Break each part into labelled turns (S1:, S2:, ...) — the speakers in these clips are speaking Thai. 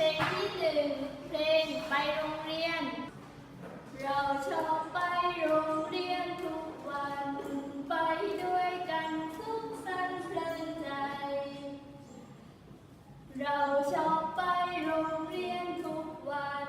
S1: ลงที่หนึ่งเพลงไปโรงเรียน เราชอบไปโรงเรียนทุกวันไปด้วยกันสุขสันต์เพลินใจ เราชอบไปโรงเรียนทุกวัน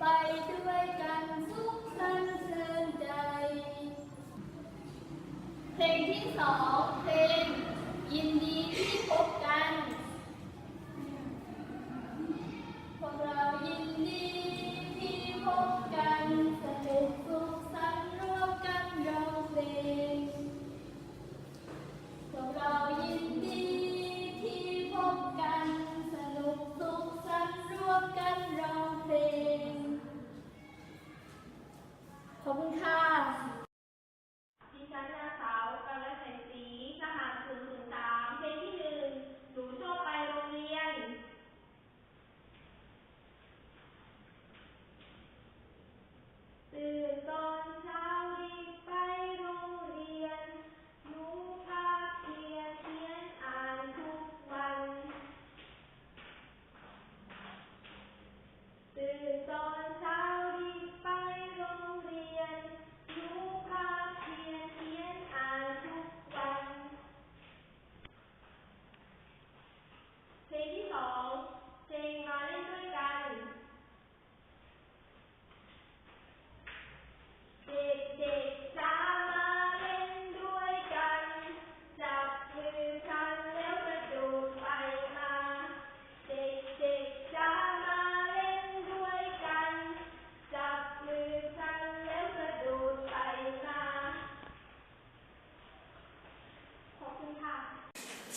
S1: ไปด้วยกันสุขสันต์เพลินใจ เพลงที่สองเพลงยินดี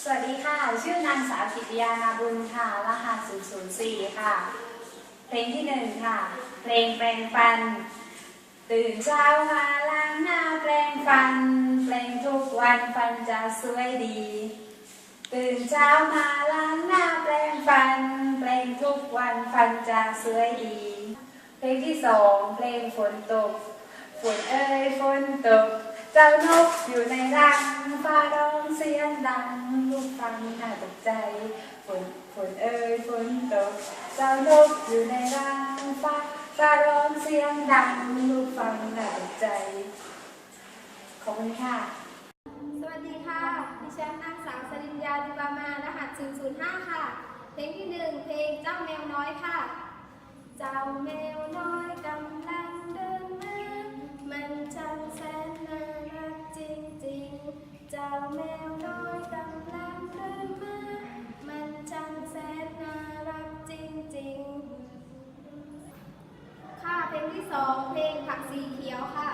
S1: สวัส
S2: ดีค่ะ
S3: ชื่อนางสาวกิตยานาบุญค่ะ รหัส 004 ค่ะ เพลงที่หนึ่งค่ะ เพลงแปลงฟัน ตื่นเช้ามาล้างหน้าแปลงฟัน แปลงทุกวันฟันจะสวยดี ตื่นเช้ามาล้างหน้าแปลงฟัน แปลงทุกวันฟันจะสวยดี เพลงที่สองเพลงฝนตก ฝนเอ้ยฝนตก จ้านกอยู่ในรังฟ้าร้องเสียงดังลูกฟังน่าตกใจฝนฝนเอ้ยฝนตกเจ้านกอยู่ในรังฟ้าฟ้าร้องเสียงดังลูกฟังน่าตกใจ ขอบคุณค่ะ
S1: สวัสดีค่ะ ดิฉันนางสาวสริญญาดิบามารหัส005 ค่ะ เพลงที่หนึ่งเพลงเจ้าแมวน้อยค่ะ เจ้าแมวน้อยกำลังเดินมามัน เจ้าแมวน้อยกำลังเดินมา มันช่างแสนน่ารักจริงๆ ค่ะเพลงที่สองเพลงผักสีเขียวค่ะ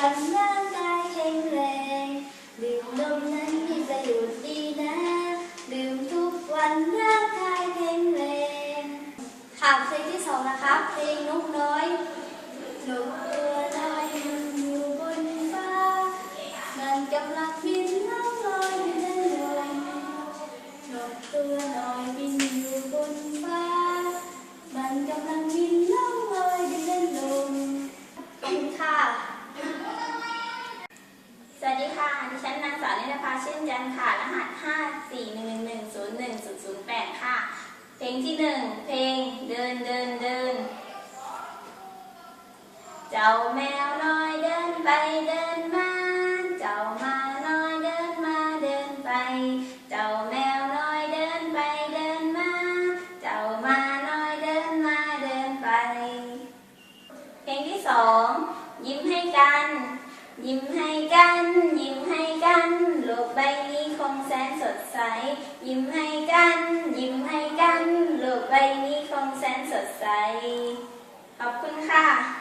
S4: ทุ ข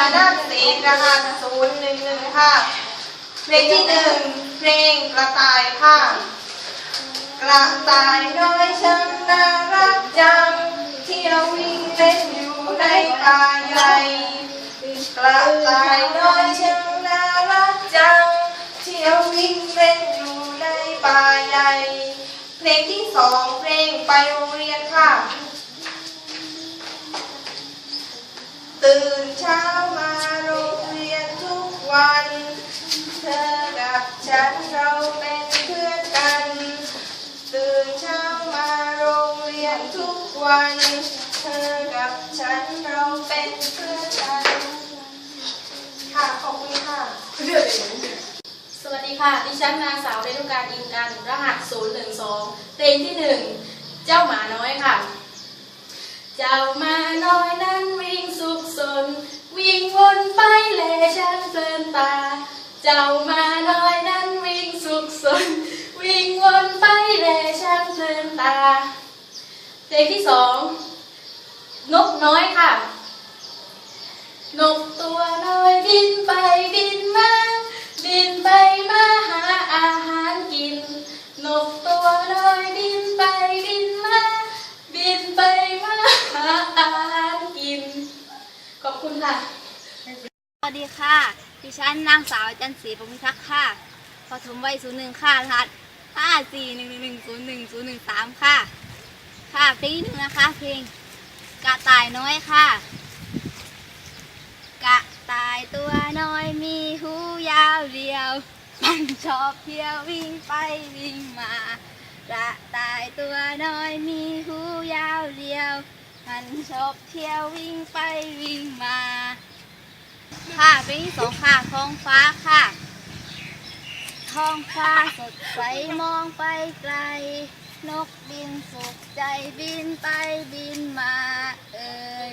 S4: าวกิติมา
S5: นา
S2: ฏศรีรหัสศูนย์หนึ่งหนึ่งค่ะเพลงที่หนึ่งเพลงกระต่ายค่ะ กระต่ายน้อยช่างน่ารักจัง เที่ยววิ่งเล่นอยู่ในป่าใหญ่กระต่ายน้อยช่างน่ารักจัง เที่ยววิ่งเล่นอยู่ในป่าใหญ่ เพลงที่สองเพลงไปโรงเรียนค่ะ ตื่นเช้ามาโรงเรียนทุกวัน เธอกับฉันเราเป็นเพื่อนกัน ตื่นเช้ามาโรงเรียนทุกวัน เธอกับฉันเราเป็นเพื่อนกัน ค่ะขอบคุณค่ะ
S6: สวัสดีค่ะ ดิฉันนางสาวเรนุการอินกัน รหัส 012 เพลงที่ 1 เจ้าหมาน้อยค่ะ เจ้ามาน้อยนั้นวิ่งสุกสน วิ่งวนไปแลช่างเพลินตา เจ้ามาน้อยนั้นวิ่งสุกสน วิ่งวนไปแลช่างเพลินตาเพลงที่2นกน้อยค่ะ นกตัวน้อยบินไปบินมา บินไปมาหาอาหารกิน นกตัวน้อยบินไปบินมา ขอบคุณค่ะ
S4: สวัสดีค่ะ ดิฉันนางสาวจันทร์ศรีปมุทักษ์ค่ะปฐมวัยศูนย์หนึ่งค่ะรหัสห้าสี่หนึ่งหนึ่งศูนย์หนึ่งศูนย์หนึ่งสามค่ะ ค่ะเพลงที่หนึ่งนะคะ เพลงกระต่ายน้อยค่ะ กระต่ายตัวน้อยมีหูยาวเรียว มันชอบเที่ยววิ่งไปวิ่งมากระต่ายตัวน้อยมีหูยาวเรียว มันชอบเที่ยววิ่งไปวิ่งมาค่ะเพลงที่สองค่ะท้องฟ้าค่ะ ท้องฟ้าสดใสมองไปไกล นกบินสุขใจบินไปบินมาเอ่ย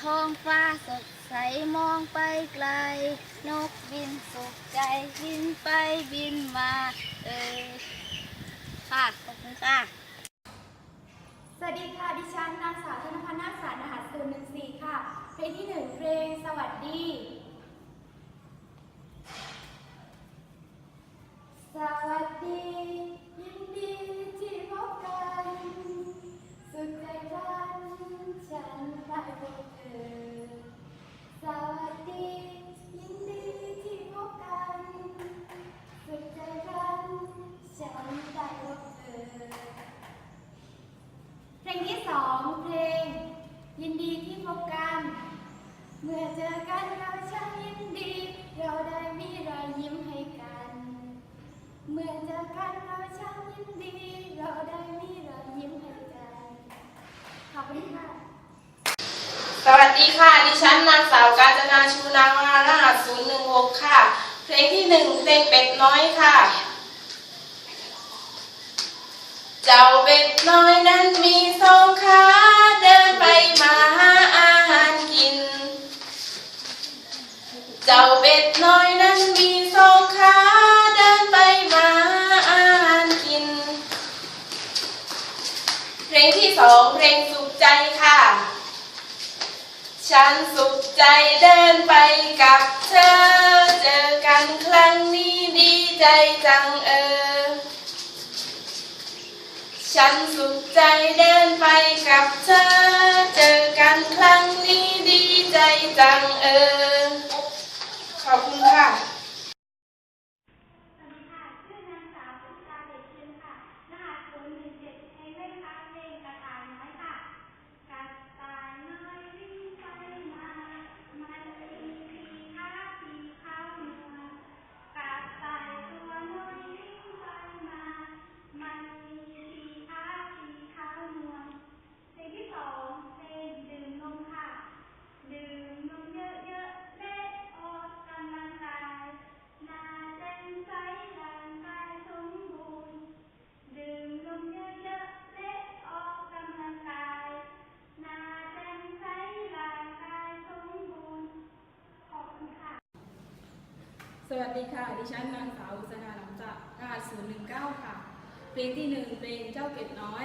S4: ท้องฟ้าสดใสมองไปไกล นกบินสุขใจบินไปบินมาเอ่ยค่ะขอบคุณค่ะ
S1: วัสดีค่ะ ดิฉันนางสาวธนพันธ์นาสารรหัสศูนย์หนึ่งสี่ค่ะ เพลงที่หนึ่งเพลงสวัสดี สวัสดี ยินดีที่พบกัน สุดใจรันฉันได้พบเธอ สวัสดี ดีค่ะ
S2: ดิฉันนางสาวกาญจนาชูนางารหัส016ค่ะ เพลงที่หนึ่งเพลงเป็ดน้อยค่ะ เจ้าเป็ดน้อยนั้นมีสองขาเดินไปมาหาอาหารกิน เจ้าเป็ดน้อยนั้นมีสองขาเดินไปมาหาอาหารกิน เพลงที่สองเพลงสุขใจค่ะ ฉันสุขใจเดินไปกับเธอ เจอกันครั้งนี้ดีใจจังเออ ฉันสุขใจเดินไปกับเธอ เจอกันครั้งนี้ดีใจจังเออ ขอบคุณค่ะ
S7: วัสดีค่ะ ดิฉันนางสาวอุษนาหลังจากรหัส019ค่ะ เพลงที่หนึ่งเพลงเจ้าเป็ดน้อย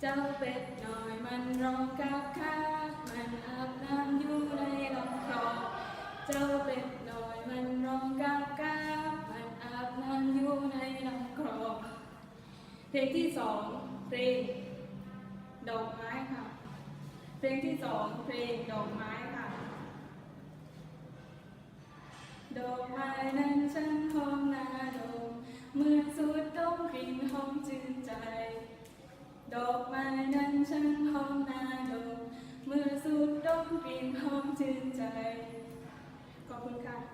S7: เจ้าเป็ดน้อยมันร้องกาบคาบมันอาบน้ำอยู่ในลำคลองเจ้าเป็ดน้อยมันร้องกาบกาบมันอาบน้ำอยู่ในลำคลองเพลงที่สองเพลงดอกไม้ค่ะ เพลงที่สองเพลงดอกไม้ค่ะ ดอกไม้นั้นฉันหอมนาดมเมื่อสูดดมกลิ่นหอมชื่นใจ ดอกไม้นั้นฉันหอมนาดมเมื่อสูดดมกลิ่นหอมชื่นใจ ขอบคุณค่ะ